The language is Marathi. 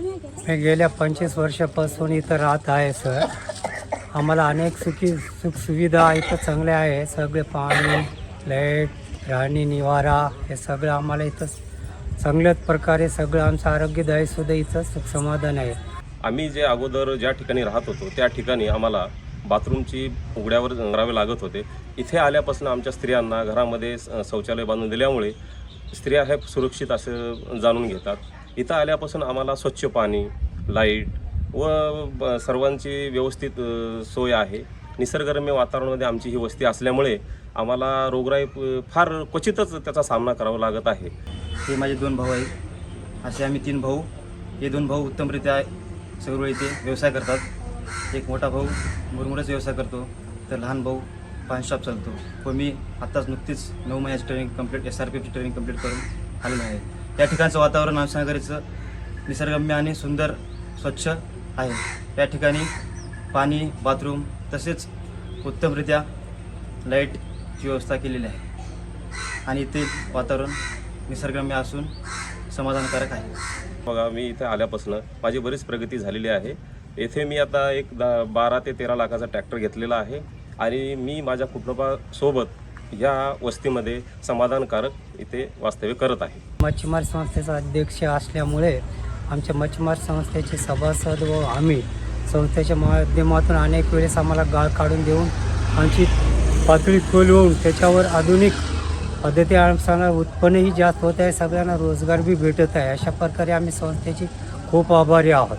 मी गेल्या पंचवीस वर्षापासून इथं राहत आहे सर. आम्हाला अनेक सुखी सुखसुविधा इथं चांगल्या आहे सगळे पाणी लाइट राहणी निवारा हे सगळं आम्हाला इथं चांगल्याच प्रकारे सगळं आमचं आरोग्यदायी सुद्धा इथं सुख समाधान आहे. आम्ही जे अगोदर ज्या ठिकाणी राहत होतो त्या ठिकाणी आम्हाला बाथरूमची उघड्यावर रंगरावे लागत होते. इथे आल्यापासून आमच्या स्त्रियांना घरामध्ये स- शौचालय बांधून दिल्यामुळे स्त्रिया हे सुरक्षित असं जाणून घेतात. इथं आल्यापासून आम्हाला स्वच्छ पाणी लाइट व ब- सर्वांची व्यवस्थित सोय आहे. निसर्गरम्य वातावरणामध्ये आमची ही वस्ती असल्यामुळे आम्हाला रोगराई फार क्वचितच त्याचा सामना करावा लागत आहे. हे माझे दोन भाऊ आहेत. असे आम्ही तीन भाऊ. हे दोन भाऊ उत्तमरित्या सर्व इथे व्यवसाय करतात. एक मोठा भाऊ मुरमुऱ्याचा व्यवसाय करतो. तर लहान भाऊ पान शॉप चालतो. व मी आत्ताच नुकतीच नऊ महिन्याची training complete S R P एफची training complete करून आलेलो आहे. या ठिकाणचं वातावरण आमच्यानगरीचं निसर्गम्य आणि सुंदर स्वच्छ आहे. या ठिकाणी पाणी बाथरूम तसेच उत्तमरित्या लाईटची व्यवस्था केलेली आहे. आणि ते वातावरण निसर्गम्य असून समाधानकारक आहे. बघा मी इथे आल्यापासून माझी बरीच प्रगती झालेली आहे. येथे मी आता एक दा बारा ते तेरा लाखाचा ट्रॅक्टर घेतलेला आहे. आणि मी माझ्या कुटुंबासोबत या वस्तीमध्ये समाधानकारक इथे वास्तव्य करत आहे. मच्छीमार संस्थेचा अध्यक्ष असल्यामुळे आमच्या मच्छीमार संस्थेचे सभासद व आम्ही संस्थेच्या माध्यमातून अनेक वेळेस आम्हाला गाळ काढून देऊन आमची पातळी खोलवून त्याच्यावर आधुनिक पद्धती अनुसार उत्पन्नही जास्त होत आहे. सगळ्यांना रोजगार बी भेटत आहे. अशा प्रकारे आम्ही संस्थेची खूप आभारी आहोत.